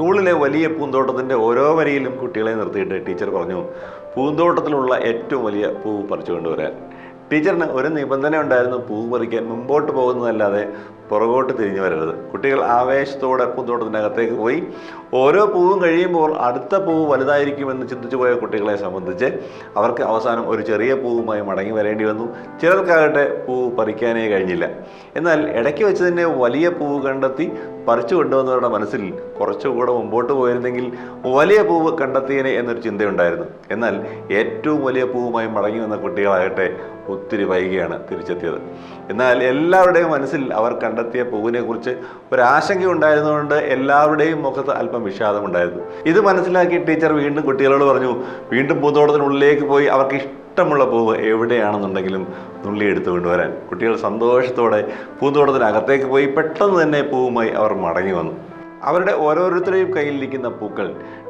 സ്കൂളിലെ വലിയ പൂന്തോട്ടത്തിന്റെ ഓരോ വരിയിലും കുട്ടികളെ നിർത്തിയിട്ട് ടീച്ചർ പറഞ്ഞു പൂന്തോട്ടത്തിലുള്ള ഏറ്റവും വലിയ പൂവ് പറിച്ചു കൊണ്ടുവരാൻ ടീച്ചറിന് ഒരു നിബന്ധന ഉണ്ടായിരുന്നു പൂവ് പറിക്കാൻ മുമ്പോട്ട് പോകുന്നതല്ലാതെ പുറകോട്ട് തിരിഞ്ഞു വരരുത്. കുട്ടികൾ ആവേശത്തോടെ പൂന്തോട്ടത്തിനകത്തേക്ക് പോയി ഓരോ പൂവും കഴിയുമ്പോൾ അടുത്ത പൂവ് വലുതായിരിക്കുമെന്ന് ചിന്തിച്ചു പോയ കുട്ടികളെ സംബന്ധിച്ച് അവർക്ക് അവസാനം ഒരു ചെറിയ പൂവുമായി മടങ്ങി വരേണ്ടി വന്നു. ചിലർക്കാകട്ടെ പൂവ് പറിക്കാനേ കഴിഞ്ഞില്ല. എന്നാൽ ഇടയ്ക്ക് വെച്ച് തന്നെ വലിയ പൂവ് കണ്ടെത്തി പറിച്ചു കൊണ്ടുവന്നവരുടെ മനസ്സിൽ കുറച്ചുകൂടെ മുമ്പോട്ട് പോയിരുന്നെങ്കിൽ വലിയ പൂവ് കണ്ടെത്തിയനെ എന്നൊരു ചിന്തയുണ്ടായിരുന്നു. എന്നാൽ ഏറ്റവും വലിയ പൂവുമായി മടങ്ങി വന്ന കുട്ടികളാകട്ടെ ഒത്തിരി വൈകിയാണ് തിരിച്ചെത്തിയത്. എന്നാൽ എല്ലാവരുടെയും മനസ്സിൽ അവർ കണ്ടെത്തിയ പൂവിനെ കുറിച്ച് ഒരു ഉണ്ടായിരുന്നതുകൊണ്ട് എല്ലാവരുടെയും മുഖത്ത് അല്പം വിഷാദമുണ്ടായിരുന്നു. ഇത് മനസ്സിലാക്കി ടീച്ചർ വീണ്ടും കുട്ടികളോട് പറഞ്ഞു വീണ്ടും പൂന്തോട്ടത്തിനുള്ളിലേക്ക് പോയി അവർക്ക് ഇഷ്ടമുള്ള പൂവ് എവിടെയാണെന്നുണ്ടെങ്കിലും നുള്ളി എടുത്തു കൊണ്ടുവരാൻ. കുട്ടികൾ സന്തോഷത്തോടെ പൂന്തോട്ടത്തിനകത്തേക്ക് പോയി പെട്ടെന്ന് തന്നെ പൂവുമായി അവർ മടങ്ങി വന്നു. അവരുടെ ഓരോരുത്തരുടെയും കയ്യിലിരിക്കുന്ന പൂക്കൾ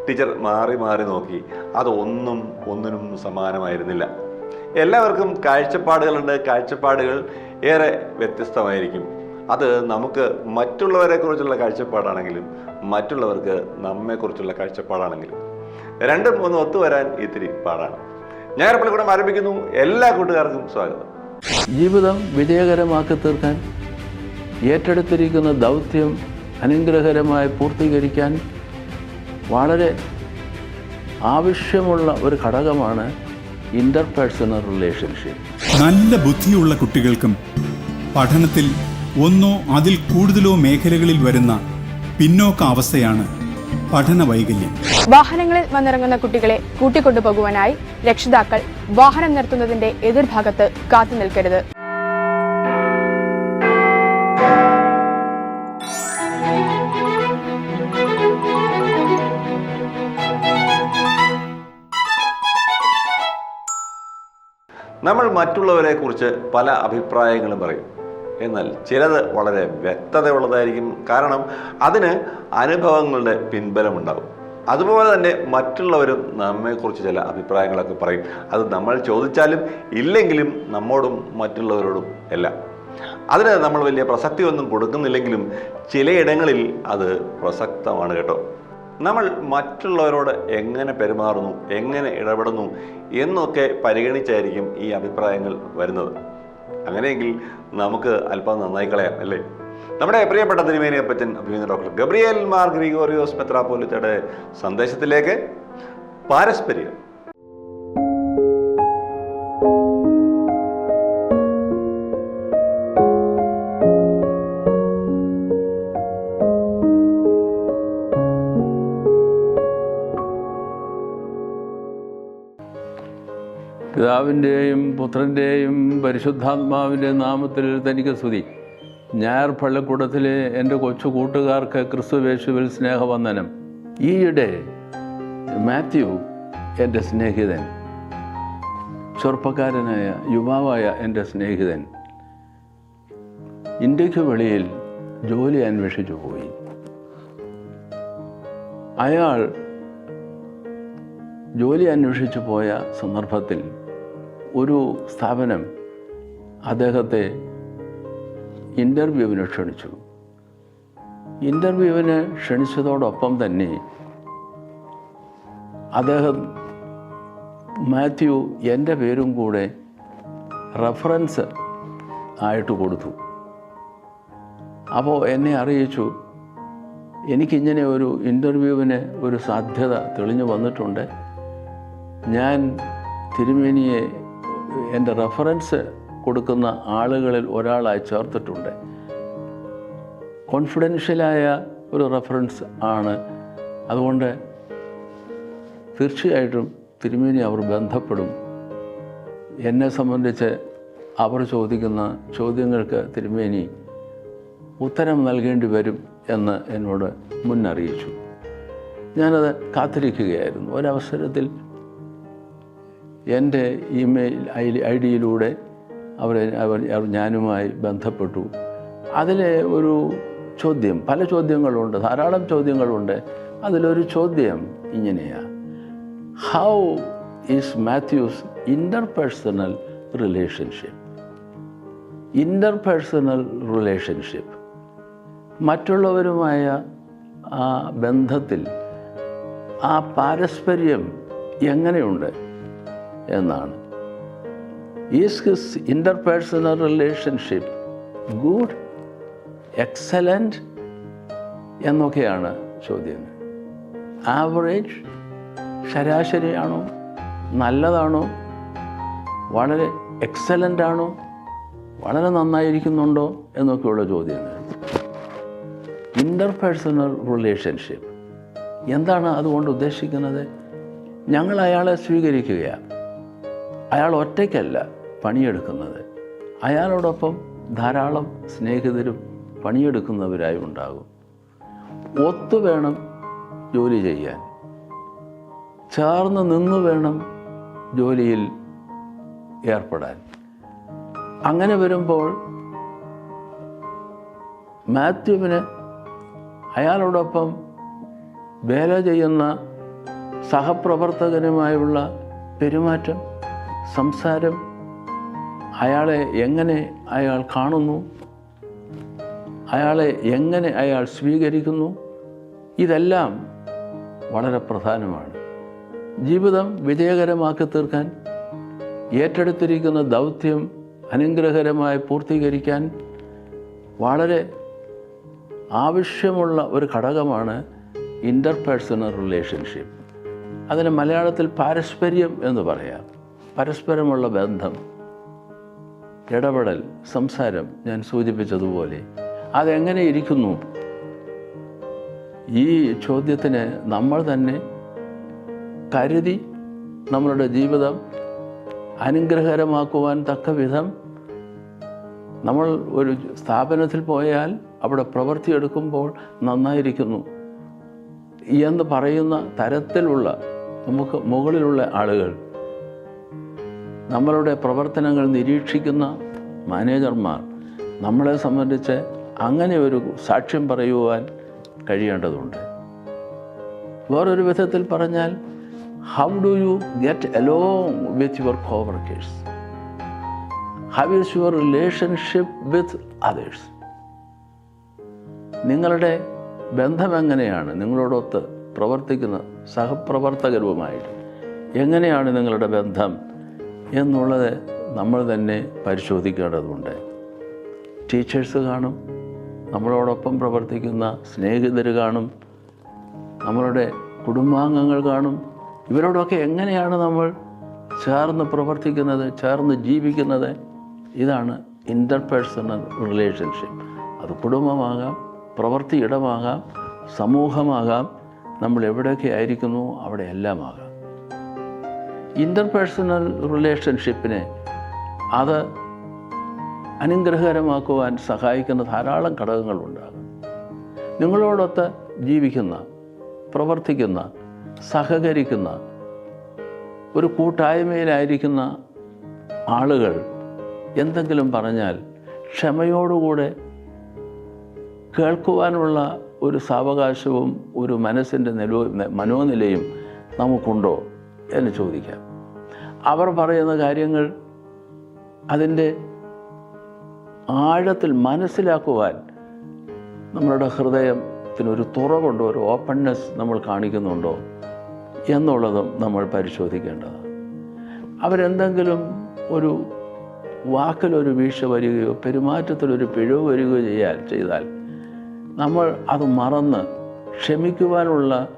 ടീച്ചർ മാറി മാറി നോക്കി. അതൊന്നും ഒന്നിനും സമാനമായിരുന്നില്ല. എല്ലാവർക്കും കാഴ്ചപ്പാടുകളുണ്ട്. കാഴ്ചപ്പാടുകൾ ഏറെ വ്യത്യസ്തമായിരിക്കും. അത് നമുക്ക് മറ്റുള്ളവരെ കുറിച്ചുള്ള കാഴ്ചപ്പാടാണെങ്കിലും മറ്റുള്ളവർക്ക് നമ്മെക്കുറിച്ചുള്ള കാഴ്ചപ്പാടാണെങ്കിലും. രണ്ടും ഒന്ന് ഒത്തുവരാൻ ഇത്തിരി പാടാണ്. ഞാൻ പള്ളിക്കൂടം ആരംഭിക്കുന്നു. എല്ലാ കൂട്ടുകാർക്കും സ്വാഗതം. ജീവിതം വിജയകരമാക്കി തീർക്കാൻ ഏറ്റെടുത്തിരിക്കുന്ന ദൗത്യം അനുഗ്രഹകരമായി പൂർത്തീകരിക്കാൻ വളരെ ആവശ്യമുള്ള ഒരു ഘടകമാണ് ഇന്റർപേഴ്സണൽ റിലേഷൻഷിപ്പ്. നല്ല ബുദ്ധിയുള്ള കുട്ടികൾക്കും പഠനത്തിൽ ഒന്നോ അതിൽ കൂടുതലോ മേഖലകളിൽ വരുന്ന പിന്നോക്ക അവസ്ഥയാണ് പഠന വൈകല്യം. വാഹനങ്ങളിൽ വന്നിറങ്ങുന്ന കുട്ടികളെ കൂട്ടിക്കൊണ്ടുപോകുവാനായി രക്ഷിതാക്കൾ വാഹനം നിർത്തുന്നതിന്റെ എതിർഭാഗത്ത് കാത്തു നിൽക്കരുത്. നമ്മൾ മറ്റുള്ളവരെ കുറിച്ച് പല അഭിപ്രായങ്ങളും പറയും. എന്നാൽ ചിലത് വളരെ വ്യക്തതയുള്ളതായിരിക്കും കാരണം അതിന് അനുഭവങ്ങളുടെ പിൻബലമുണ്ടാകും അതുപോലെ തന്നെ മറ്റുള്ളവരും നമ്മെക്കുറിച്ച് ചില അഭിപ്രായങ്ങളൊക്കെ പറയും. അത് നമ്മൾ ചോദിച്ചാലും ഇല്ലെങ്കിലും നമ്മോടും മറ്റുള്ളവരോടും എല്ലാം അതിന് നമ്മൾ വലിയ പ്രസക്തി ഒന്നും കൊടുക്കുന്നില്ലെങ്കിലും ചിലയിടങ്ങളിൽ അത് പ്രസക്തമാണ് കേട്ടോ. നമ്മൾ മറ്റുള്ളവരോട് എങ്ങനെ പെരുമാറുന്നു എങ്ങനെ ഇടപെടുന്നു എന്നൊക്കെ പരിഗണിച്ചായിരിക്കും ഈ അഭിപ്രായങ്ങൾ വരുന്നത്. അങ്ങനെയെങ്കിൽ നമുക്ക് അല്പം നന്നായി കളയാം അല്ലേ? നമ്മുടെ പ്രിയപ്പെട്ട തിരുമേനിയപ്പച്ചൻ അഭിനന്ദ ഡോക്ടർ ഗബ്രിയേൽ മാർ ഗ്രിഗോറിയോസ് മെത്രാപ്പോലിത്തയുടെ സന്ദേശത്തിലേക്ക് പാരസ്പര്യം പിതാവിന്റെയും പുത്രന്റെയും പരിശുദ്ധാത്മാവിന്റെ നാമത്തിൽ തനിക്ക് സ്തുതി. ഞായർ പള്ളിക്കൂടത്തിലെ എന്റെ കൊച്ചു കൂട്ടുകാർക്ക് ക്രിസ്തുവേശുവിൽ സ്നേഹവന്ദനം. ഈയിടെ മാത്യു എന്റെ സ്നേഹിതൻ ചെറുപ്പക്കാരനായ യുവാവായ എന്റെ സ്നേഹിതൻ ഇന്ത്യയ്ക്ക് വെളിയിൽ ജോലി അന്വേഷിച്ചു പോയി. അയാൾ ജോലി അന്വേഷിച്ചു പോയ സന്ദർഭത്തിൽ ഒരു സ്ഥാപനം അദ്ദേഹത്തെ ഇന്റർവ്യൂവിന് ക്ഷണിച്ചു. ഇന്റർവ്യൂവിന് ക്ഷണിച്ചതോടൊപ്പം തന്നെ അദ്ദേഹം മാത്യു എന്റെ പേരും കൂടെ റഫറൻസ് ആയിട്ട് കൊടുത്തു. അപ്പോൾ എന്നെ അറിയിച്ചു. എനിക്കിങ്ങനെ ഒരു ഇന്റർവ്യൂവിന് ഒരു സാധ്യത തെളിഞ്ഞു വന്നിട്ടുണ്ട്. ഞാൻ തിരുമേനിയെ എന്റെ റെഫറൻസ് കൊടുക്കുന്ന ആളുകളിൽ ഒരാളായി ചേർത്തിട്ടുണ്ട്. കോൺഫിഡൻഷ്യലായ ഒരു റെഫറൻസ് ആണ്. അതുകൊണ്ട് തീർച്ചയായിട്ടും തിരുമേനി അവർ ബന്ധപ്പെടും. എന്നെ സംബന്ധിച്ച് അവർ ചോദിക്കുന്ന ചോദ്യങ്ങൾക്ക് തിരുമേനി ഉത്തരം നൽകേണ്ടി വരും എന്ന് എന്നോട് മുന്നറിയിച്ചു. ഞാനത് കാത്തിരിക്കുകയായിരുന്നു. ഒരവസരത്തിൽ എന്റെ ഇമെയിൽ ഐ ഐ ഡിയിലൂടെ അവരെ അവർ ഞാനുമായി ബന്ധപ്പെട്ടു. അതിലെ ഒരു ചോദ്യം പല ചോദ്യങ്ങളുണ്ട് ധാരാളം ചോദ്യങ്ങളുണ്ട്. അതിലൊരു ചോദ്യം ഇങ്ങനെയാണ് how is Mathews interpersonal relationship interpersonal relationship മറ്റുള്ളവരുമായ ആ ബന്ധത്തിൽ ആ പാരസ്പര്യം എങ്ങനെയുണ്ട്? എന്നാണ്. Is his interpersonal relationship good excellent എന്നൊക്കെയാണ് ചോദ്യം. ആവറേജ് ശരാശരിയാണോ? നല്ലതാണോ? വളരെ എക്സലന്റ് ആണോ? വളരെ നന്നായിരിക്കുന്നുണ്ടോ? എന്നൊക്കെയുള്ള ചോദ്യങ്ങൾ ഇന്റർപേഴ്സണൽ റിലേഷൻഷിപ്പ് എന്താണ് അതുകൊണ്ട് ഉദ്ദേശിക്കുന്നത്? ഞങ്ങൾ അയാളെ സ്വീകരിക്കുകയാണ്. അയാൾ ഒറ്റയ്ക്കല്ല പണിയെടുക്കുന്നത്. അയാളോടൊപ്പം ധാരാളം സ്നേഹിതരും പണിയെടുക്കുന്നവരായി ഉണ്ടാകും. ഒത്തു വേണം ജോലി ചെയ്യാൻ. ചേർന്ന് നിന്ന് വേണം ജോലിയിൽ ഏർപ്പെടാൻ. അങ്ങനെ വരുമ്പോൾ മാത്യുവിന് അയാളോടൊപ്പം വേല ചെയ്യുന്ന സഹപ്രവർത്തകനുമായുള്ള പെരുമാറ്റം സംസാരം അയാളെ എങ്ങനെ അയാൾ കാണുന്നു? അയാളെ എങ്ങനെ അയാൾ സ്വീകരിക്കുന്നു? ഇതെല്ലാം വളരെ പ്രധാനമാണ്. ജീവിതം വിജയകരമാക്കി തീർക്കാൻ ഏറ്റെടുത്തിരിക്കുന്ന ദൗത്യം അനുഗ്രഹകരമായി പൂർത്തീകരിക്കാൻ വളരെ ആവശ്യമുള്ള ഒരു ഘടകമാണ് ഇന്റർപേഴ്സണൽ റിലേഷൻഷിപ്പ് അതിന് മലയാളത്തിൽ പാരസ്പര്യം എന്ന് പറയാം. പരസ്പരമുള്ള ബന്ധം ഇടപെടൽ സംസാരം ഞാൻ സൂചിപ്പിച്ചതുപോലെ അതെങ്ങനെ ഇരിക്കുന്നു? ഈ ചോദ്യത്തിന് നമ്മൾ തന്നെ കരുതി നമ്മളുടെ ജീവിതം അനുഗ്രഹകരമാക്കുവാൻ തക്ക വിധം നമ്മൾ ഒരു സ്ഥാപനത്തിൽ പോയാൽ അവിടെ പ്രവൃത്തിയെടുക്കുമ്പോൾ നന്നായിരിക്കുന്നു എന്ന് പറയുന്ന തരത്തിലുള്ള നമുക്ക് മുകളിലുള്ള ആളുകൾ നമ്മളുടെ പ്രവർത്തനങ്ങൾ നിരീക്ഷിക്കുന്ന മാനേജർമാർ നമ്മളെ സംബന്ധിച്ച് അങ്ങനെ ഒരു സാക്ഷ്യം പറയുവാൻ കഴിയേണ്ടതുണ്ട്. വേറൊരു വിധത്തിൽ പറഞ്ഞാൽ how do you get along with your coworkers how is your relationship with others നിങ്ങളുടെ ബന്ധം എങ്ങനെയാണ്? നിങ്ങളോടൊത്ത് പ്രവർത്തിക്കുന്ന സഹപ്രവർത്തകരുമായിട്ട് എങ്ങനെയാണ് നിങ്ങളുടെ ബന്ധം എന്നുള്ളത് നമ്മൾ തന്നെ പരിശോധിക്കേണ്ടതുണ്ട്. ടീച്ചേഴ്സ് കാണും നമ്മളോടൊപ്പം പ്രവർത്തിക്കുന്ന സ്നേഹിതർ കാണും നമ്മളുടെ കുടുംബാംഗങ്ങൾ കാണും. ഇവരോടൊക്കെ എങ്ങനെയാണ് നമ്മൾ ചേർന്ന് പ്രവർത്തിക്കുന്നത് ചേർന്ന് ജീവിക്കുന്നത്? ഇതാണ് ഇന്റർപേഴ്സണൽ റിലേഷൻഷിപ്പ് അത് കുടുംബമാകാം പ്രവൃത്തി ഇടമാകാം സമൂഹമാകാം. നമ്മൾ എവിടെയൊക്കെ ആയിരിക്കുന്നു അവിടെ എല്ലാമാകാം. ഇന്റർപേഴ്സണൽ റിലേഷൻഷിപ്പിനെ അത് അനുഗ്രഹകരമാക്കുവാൻ സഹായിക്കുന്ന ധാരാളം ഘടകങ്ങളുണ്ടാകും. നിങ്ങളോടൊത്ത് ജീവിക്കുന്ന പ്രവർത്തിക്കുന്ന സഹകരിക്കുന്ന ഒരു കൂട്ടായ്മയിലായിരിക്കുന്ന ആളുകൾ എന്തെങ്കിലും പറഞ്ഞാൽ ക്ഷമയോടുകൂടെ കേൾക്കുവാനുള്ള ഒരു സാവകാശവും ഒരു മനസ്സിന്റെ നിലവും മനോനിലയും നമുക്കുണ്ടോ എന്ന് ചോദിക്കാം. അവർ പറയുന്ന കാര്യങ്ങൾ അതിന്റെ ആഴത്തിൽ മനസ്സിലാക്കുവാൻ നമ്മളുടെ ഹൃദയത്തിനൊരു തുറവുണ്ടോ ഒരു ഓപ്പൺനെസ് നമ്മൾ കാണിക്കുന്നുണ്ടോ എന്നുള്ളതും നമ്മൾ പരിശോധിക്കേണ്ടതാണ്. അവരെന്തെങ്കിലും ഒരു വാക്കിലൊരു വീഴ്ച വരികയോ പെരുമാറ്റത്തിലൊരു പിഴവ് വരികയോ ചെയ്യാൽ ചെയ്താൽ നമ്മൾ അത് മറന്ന് ക്ഷമിക്കുവാനുള്ള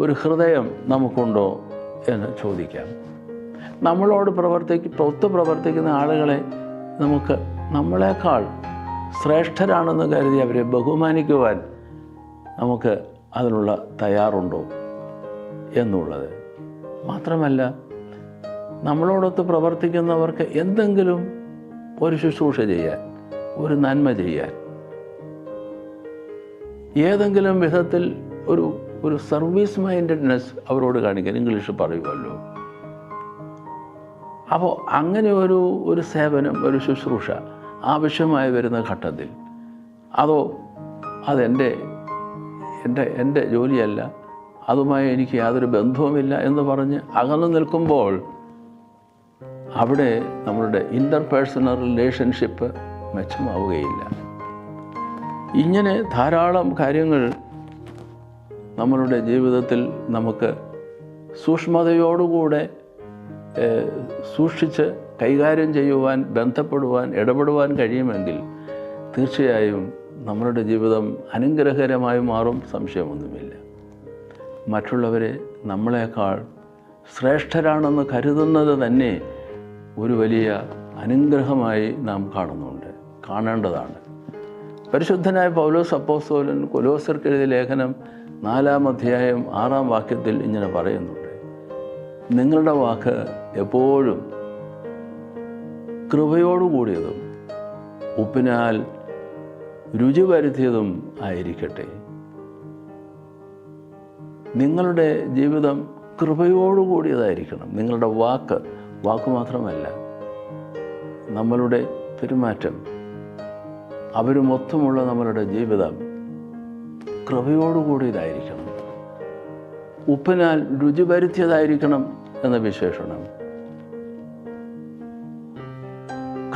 ഒരു ഹൃദയം നമുക്കുണ്ടോ എന്ന് ചോദിക്കാം. നമ്മളോട് പ്രവർത്തിക്ക് ഒത്തു പ്രവർത്തിക്കുന്ന ആളുകളെ നമുക്ക് നമ്മളെക്കാൾ ശ്രേഷ്ഠരാണെന്ന് കരുതി അവരെ ബഹുമാനിക്കുവാൻ നമുക്ക് അതിനുള്ള തയ്യാറുണ്ടോ എന്നുള്ളത്. മാത്രമല്ല നമ്മളോടൊത്ത് പ്രവർത്തിക്കുന്നവർക്ക് എന്തെങ്കിലും ഒരു ശുശ്രൂഷ ചെയ്യാൻ ഒരു നന്മ ചെയ്യാൻ ഏതെങ്കിലും വിധത്തിൽ ഒരു ഒരു സർവീസ് മൈൻഡഡ്നെസ് അവരോട് കാണിക്കാൻ ഇംഗ്ലീഷ് പറയുമല്ലോ. അപ്പോൾ അങ്ങനെ ഒരു ഒരു സേവനം ഒരു ശുശ്രൂഷ ആവശ്യമായി വരുന്ന ഘട്ടത്തിൽ അതോ അതെന്റെ എന്റെ എന്റെ ജോലിയല്ല അതുമായി എനിക്ക് യാതൊരു ബന്ധവുമില്ല എന്ന് പറഞ്ഞ് അകന്നു നിൽക്കുമ്പോൾ അവിടെ നമ്മളുടെ ഇന്റർപേഴ്സണൽ റിലേഷൻഷിപ്പ് മെച്ചമാവുകയില്ല. ഇങ്ങനെ ധാരാളം കാര്യങ്ങൾ നമ്മളുടെ ജീവിതത്തിൽ നമുക്ക് സൂക്ഷ്മതയോടുകൂടെ സൂക്ഷിച്ച് കൈകാര്യം ചെയ്യുവാൻ ബന്ധപ്പെടുവാൻ ഇടപെടുവാൻ കഴിയുമെങ്കിൽ തീർച്ചയായും നമ്മളുടെ ജീവിതം അനുഗ്രഹകരമായി മാറും സംശയമൊന്നുമില്ല. മറ്റുള്ളവരെ നമ്മളെക്കാൾ ശ്രേഷ്ഠരാണെന്ന് കരുതുന്നത് തന്നെ ഒരു വലിയ അനുഗ്രഹമായി നാം കാണുന്നുണ്ട് കാണേണ്ടതാണ്. പരിശുദ്ധനായ പൗലോസ് അപ്പോസ്തോലൻ കൊലോസർക്കെഴുതിയ ലേഖനം നാലാം അധ്യായം ആറാം വാക്യത്തിൽ ഇങ്ങനെ പറയുന്നുണ്ട്. നിങ്ങളുടെ വാക്ക് എപ്പോഴും കൃപയോടുകൂടിയതും ഉപ്പിനാൽ രുചി വരുത്തിയതും ആയിരിക്കട്ടെ. നിങ്ങളുടെ ജീവിതം കൃപയോടുകൂടിയതായിരിക്കണം. നിങ്ങളുടെ വാക്ക് വാക്ക് മാത്രമല്ല നമ്മളുടെ പെരുമാറ്റം അവരുമൊത്തമുള്ള നമ്മളുടെ ജീവിതം കൃപയോടുകൂടിയതായിരിക്കണം. ഉപ്പിനാൽ രുചി വരുത്തിയതായിരിക്കണം എന്ന വിശേഷണം.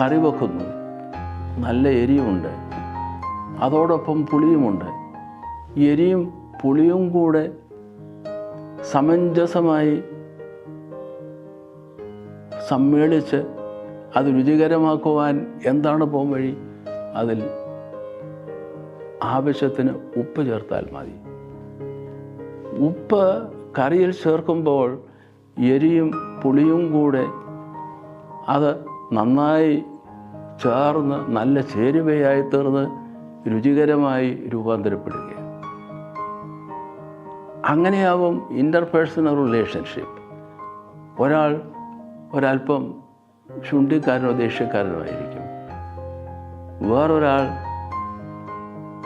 കറി വെക്കുന്നു നല്ല എരിയുമുണ്ട് അതോടൊപ്പം പുളിയുമുണ്ട്. എരിയും പുളിയും കൂടെ സമഞ്ജസമായി സമ്മേളിച്ച് അത് രുചികരമാക്കുവാൻ എന്താണ് പോം വഴി? അതിൽ ആവശ്യത്തിന് ഉപ്പ് ചേർത്താൽ മതി. ഉപ്പ് കറിയിൽ ചേർക്കുമ്പോൾ എരിയും പുളിയും കൂടെ അത് നന്നായി ചേർന്ന് നല്ല ചേരുവയായി തീർന്ന് രുചികരമായി രൂപാന്തരപ്പെടുക അങ്ങനെയാവും ഇന്റർപേഴ്സണൽ റിലേഷൻഷിപ്പ് ഒരാൾ ഒരല്പം ശുണ്ടിക്കാരനോ ദേഷ്യക്കാരനോ ആയിരിക്കും. വേറൊരാൾ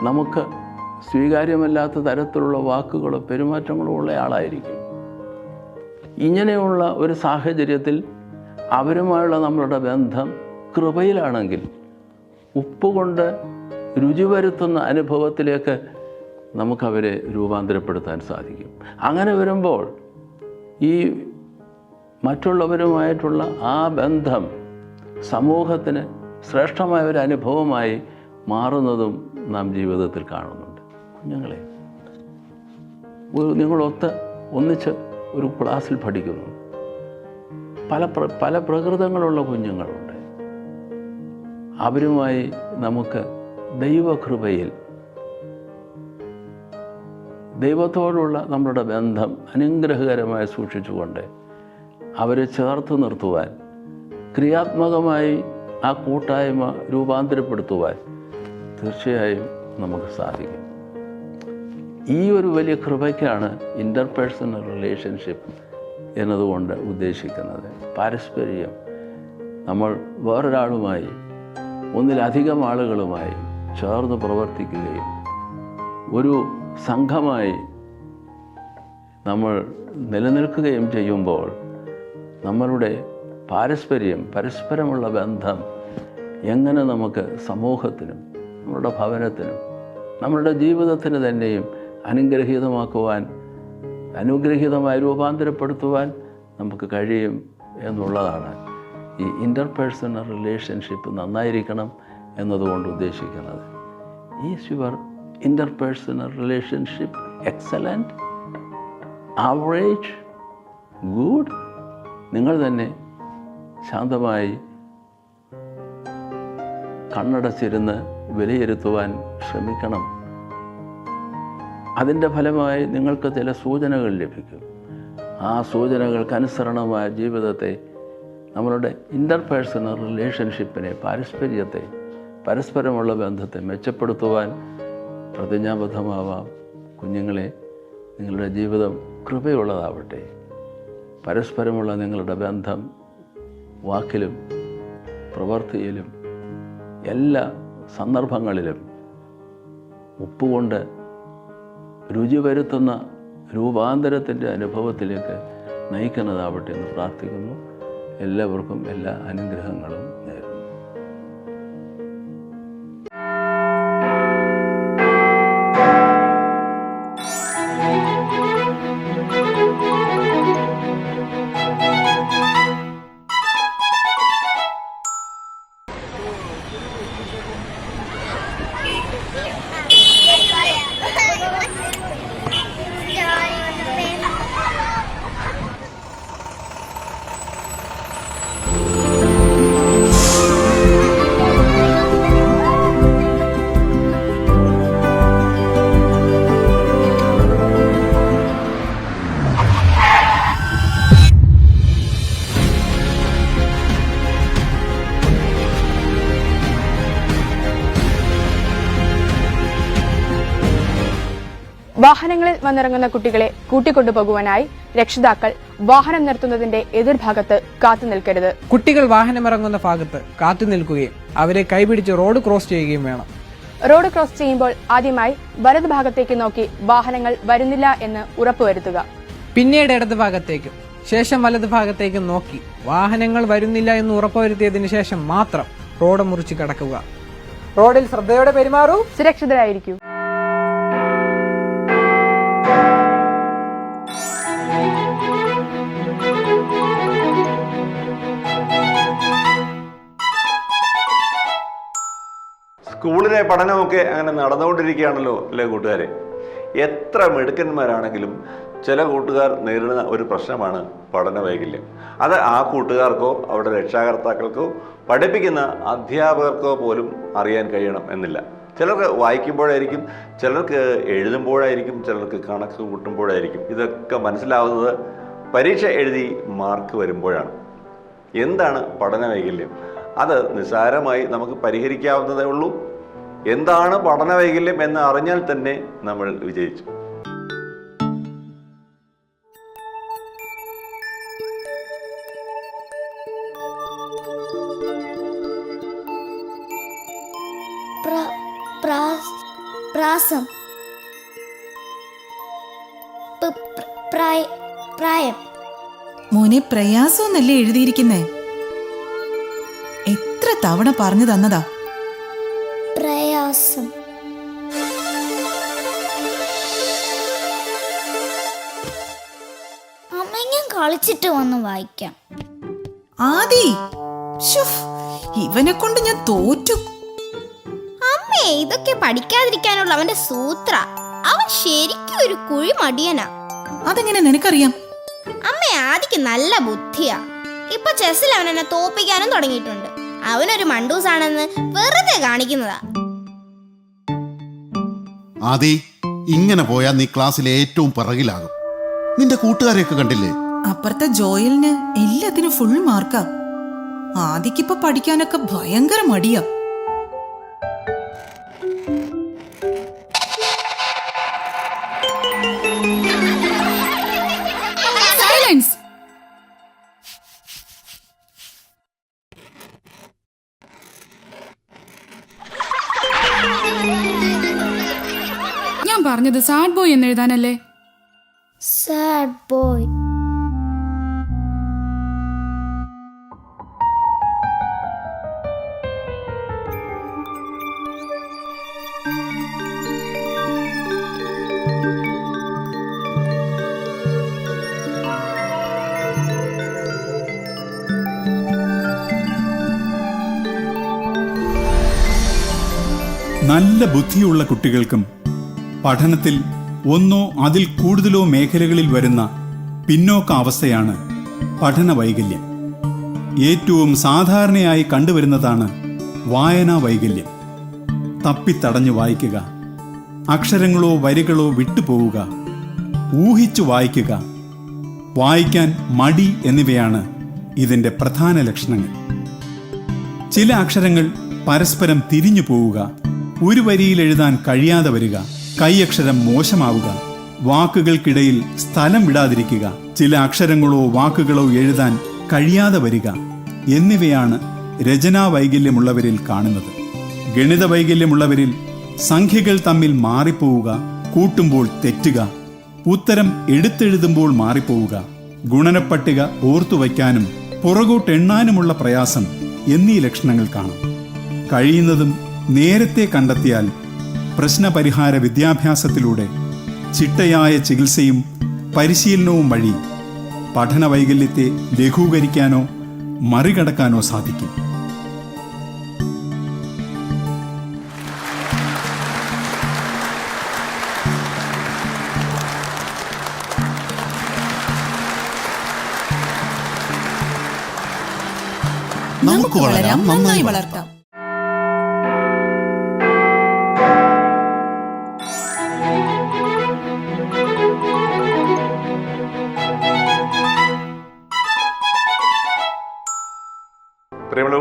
നമുക്ക് സ്വീകാര്യമല്ലാത്ത തരത്തിലുള്ള വാക്കുകളോ പെരുമാറ്റങ്ങളോ ഉള്ള ആളായിരിക്കും. ഇങ്ങനെയുള്ള ഒരു സാഹചര്യത്തിൽ അവരുമായുള്ള നമ്മളുടെ ബന്ധം കൃപയിലാണെങ്കിൽ ഉപ്പുകൊണ്ട് രുചി വരുത്തുന്ന അനുഭവത്തിലേക്ക് നമുക്കവരെ രൂപാന്തരപ്പെടുത്താൻ സാധിക്കും. അങ്ങനെ വരുമ്പോൾ ഈ മറ്റുള്ളവരുമായിട്ടുള്ള ആ ബന്ധം സമൂഹത്തിന് ശ്രേഷ്ഠമായ ഒരു അനുഭവമായി മാറുന്നതും നാം ജീവിതത്തിൽ കാണുന്നുണ്ട്. കുഞ്ഞുങ്ങളെ നിങ്ങളൊത്ത് ഒന്നിച്ച് ഒരു ക്ലാസ്സിൽ പഠിക്കുന്നു. പല പല പ്രകൃതങ്ങളുള്ള കുഞ്ഞുങ്ങളുണ്ട്. അവരുമായി നമുക്ക് ദൈവകൃപയിൽ ദൈവത്തോടുള്ള നമ്മളുടെ ബന്ധം അനുഗ്രഹകരമായി സൂക്ഷിച്ചുകൊണ്ട് അവരെ ചേർത്ത് നിർത്തുവാൻ ക്രിയാത്മകമായി ആ കൂട്ടായ്മ രൂപാന്തരപ്പെടുത്തുവാൻ തീർച്ചയായും നമുക്ക് സാധിക്കും. ഈ ഒരു വലിയ കൃപയ്ക്കാണ് ഇന്റർപേഴ്സണൽ റിലേഷൻഷിപ്പ് എന്നതുകൊണ്ട് ഉദ്ദേശിക്കുന്നത്. പാരസ്പര്യം നമ്മൾ വേറൊരാളുമായി ഒന്നിലധികം ആളുകളുമായി ചേർന്ന് പ്രവർത്തിക്കുകയും ഒരു സംഘമായി നമ്മൾ നിലനിൽക്കുകയും ചെയ്യുമ്പോൾ നമ്മളുടെ പാരസ്പര്യം പരസ്പരമുള്ള ബന്ധം എങ്ങനെ നമുക്ക് സമൂഹത്തിനും നമ്മുടെ ഭവനത്തിനും നമ്മളുടെ ജീവിതത്തിന് തന്നെയും അനുഗ്രഹീതമാക്കുവാൻ അനുഗ്രഹീതമായി രൂപാന്തരപ്പെടുത്തുവാൻ നമുക്ക് കഴിയും എന്നുള്ളതാണ് ഈ ഇന്റർപേഴ്സണൽ റിലേഷൻഷിപ്പ് നന്നായിരിക്കണം എന്നതുകൊണ്ട് ഉദ്ദേശിക്കുന്നത്. Is your interpersonal relationship excellent average good നിങ്ങൾ തന്നെ ശാന്തമായി കണ്ണടച്ചിരുന്ന് വിലയിരുത്തുവാൻ ശ്രമിക്കണം. അതിന്റെ ഫലമായി നിങ്ങൾക്ക് ചില സൂചനകൾ ലഭിക്കും. ആ സൂചനകൾക്കനുസരണമായ ജീവിതത്തെ നമ്മളുടെ ഇന്റർപേഴ്സണൽ റിലേഷൻഷിപ്പിനെ പാരസ്പര്യത്തെ പരസ്പരമുള്ള ബന്ധത്തെ മെച്ചപ്പെടുത്തുവാൻ പ്രതിജ്ഞാബദ്ധമാവാം. കുഞ്ഞുങ്ങളെ നിങ്ങളുടെ ജീവിതം കൃപയുള്ളതാവട്ടെ. പരസ്പരമുള്ള നിങ്ങളുടെ ബന്ധം വാക്കിലും പ്രവൃത്തിയിലും എല്ലാ സന്ദർഭങ്ങളിലും ഉപ്പുകൊണ്ട് രുചി വരുത്തുന്ന രൂപാന്തരത്തിന്റെ അനുഭവത്തിലേക്ക് നയിക്കുന്നതാവട്ടെ എന്ന് പ്രാർത്ഥിക്കുന്നു. എല്ലാവർക്കും എല്ലാ അനുഗ്രഹങ്ങളും. വാഹനങ്ങളിൽ വന്നിറങ്ങുന്ന കുട്ടികളെ കൂട്ടിക്കൊണ്ടുപോകുവാനായി രക്ഷിതാക്കൾ വാഹനം നിർത്തുന്നതിന്റെ എതിർഭാഗത്ത് കാത്തു നിൽക്കരുത്. കുട്ടികൾ വാഹനമിറങ്ങുന്ന ഭാഗത്ത് കാത്തു നിൽക്കുകയും അവരെ കൈപിടിച്ച് റോഡ് ക്രോസ് ചെയ്യുകയും വേണം. റോഡ് ക്രോസ് ചെയ്യുമ്പോൾ ആദ്യമായി വലത് ഭാഗത്തേക്ക് നോക്കി വാഹനങ്ങൾ വരുന്നില്ല എന്ന് ഉറപ്പുവരുത്തുക. പിന്നീട് ഇടത് ഭാഗത്തേക്കും ശേഷം വലത് ഭാഗത്തേക്കും നോക്കി വാഹനങ്ങൾ വരുന്നില്ല എന്ന് ഉറപ്പുവരുത്തിയതിനു ശേഷം മാത്രം റോഡ് മുറിച്ച് കടക്കുക. റോഡിൽ ശ്രദ്ധയോടെ പെരുമാറൂ. സുരക്ഷിതരായിരിക്കൂ. സ്കൂളിലെ പഠനമൊക്കെ അങ്ങനെ നടന്നുകൊണ്ടിരിക്കുകയാണല്ലോ അല്ലേ കൂട്ടുകാരെ? എത്ര മിടുക്കന്മാരാണെങ്കിലും ചില കൂട്ടുകാർ നേരിടുന്ന ഒരു പ്രശ്നമാണ് പഠന വൈകല്യം അത് ആ കൂട്ടുകാർക്കോ അവരുടെ രക്ഷാകർത്താക്കൾക്കോ പഠിപ്പിക്കുന്ന അധ്യാപകർക്കോ പോലും അറിയാൻ കഴിയണം എന്നില്ല. ചിലർക്ക് വായിക്കുമ്പോഴായിരിക്കും ചിലർക്ക് എഴുതുമ്പോഴായിരിക്കും ചിലർക്ക് കണക്ക് കൂട്ടുമ്പോഴായിരിക്കും. ഇതൊക്കെ മനസ്സിലാവുന്നത് പരീക്ഷ എഴുതി മാർക്ക് വരുമ്പോഴാണ്. എന്താണ് പഠന വൈകല്യം അത് നിസ്സാരമായി നമുക്ക് പരിഹരിക്കാവുന്നതേ ഉള്ളൂ. എന്താണ് പഠന വൈകല്യം എന്ന് അറിഞ്ഞാൽ തന്നെ നമ്മൾ വിജയിച്ചു. പ്രാസം. പ്രായം. മോനെ പ്രയാസമെന്നല്ലേ എഴുതിയിരിക്കുന്നേ? എത്ര തവണ പറഞ്ഞു തന്നതാ. ഞാൻ കളിച്ചിട്ട് വന്ന് വായിക്കാം. ആദി ഇവനെ കൊണ്ട് ഞാൻ തോറ്റു. അമ്മേ ഇതൊക്കെ പഠിക്കാതിരിക്കാനുള്ള അവന്റെ സൂത്ര. അവൻ ശരിക്കും ഒരു കുഴി മടിയനാ അതെങ്ങനെ നിനക്കറിയാം? അമ്മേ ആദിക്ക് നല്ല ബുദ്ധിയാ. ഇപ്പൊ ചെസ്സിൽ അവൻ എന്നെ തോപ്പിക്കാനും തുടങ്ങിയിട്ടുണ്ട്. അവനൊരു മണ്ടൂസാണെന്ന് വെറുതെ കാണിക്കുന്നതാ. ആദി ഇങ്ങനെ പോയാൽ നീ ക്ലാസ്സിലെ ഏറ്റവും പിറകിലാകും. നിന്റെ കൂട്ടുകാരെയൊക്കെ കണ്ടില്ലേ? അപ്പുറത്തെ ജോയലിന് എല്ലാത്തിനും ഫുൾ മാർക്കാ ആദിക്കിപ്പോ പഠിക്കാനൊക്കെ ഭയങ്കര മടിയാ. സൈലൻസ് ഞാൻ പറഞ്ഞത് സാഡ് ബോയ് എന്നെഴുതാനല്ലേ സാഡ് ബോയ് നല്ല ബുദ്ധിയുള്ള കുട്ടികൾക്കും പഠനത്തിൽ ഒന്നോ അതിൽ കൂടുതലോ മേഖലകളിൽ വരുന്ന പിന്നോക്ക അവസ്ഥയാണ് പഠന വൈകല്യം. ഏറ്റവും സാധാരണയായി കണ്ടുവരുന്നതാണ് വായനാ വൈകല്യം. തപ്പിത്തടഞ്ഞു വായിക്കുക അക്ഷരങ്ങളോ വരികളോ വിട്ടുപോവുക ഊഹിച്ചു വായിക്കുക വായിക്കാൻ മടി എന്നിവയാണ് ഇതിന്റെ പ്രധാന ലക്ഷണങ്ങൾ. ചില അക്ഷരങ്ങൾ പരസ്പരം തിരിഞ്ഞു പോവുക ഒരു വരിയിൽ എഴുതാൻ കഴിയാതെ വരിക. കൈയക്ഷരം മോശമാവുക. വാക്കുകൾക്കിടയിൽ സ്ഥലം വിടാതിരിക്കുക. ചില അക്ഷരങ്ങളോ വാക്കുകളോ എഴുതാൻ കഴിയാതെ വരിക. എന്നിവയാണ് രചനാ വൈകല്യമുള്ളവരിൽ കാണുന്നത്. ഗണിത വൈകല്യമുള്ളവരിൽ സംഖ്യകൾ തമ്മിൽ മാറിപ്പോവുക കൂട്ടുമ്പോൾ തെറ്റുക ഉത്തരം എടുത്തെഴുതുമ്പോൾ മാറിപ്പോവുക ഗുണനപ്പട്ടിക ഓർത്തുവയ്ക്കാനും പുറകോട്ടെണ്ണാനുമുള്ള പ്രയാസം എന്നീ ലക്ഷണങ്ങൾ കാണാം. കഴിയുന്നതും നേരത്തെ കണ്ടെത്തിയാൽ പ്രശ്നപരിഹാര വിദ്യാഭ്യാസത്തിലൂടെ ചിട്ടയായ ചികിത്സയും പരിശീലനവും വഴി പഠന വൈകല്യത്തെ ലഘൂകരിക്കാനോ മറികടക്കാനോ സാധിക്കും. നമുക്ക് വളരാം. നന്നായി വളർത്താം.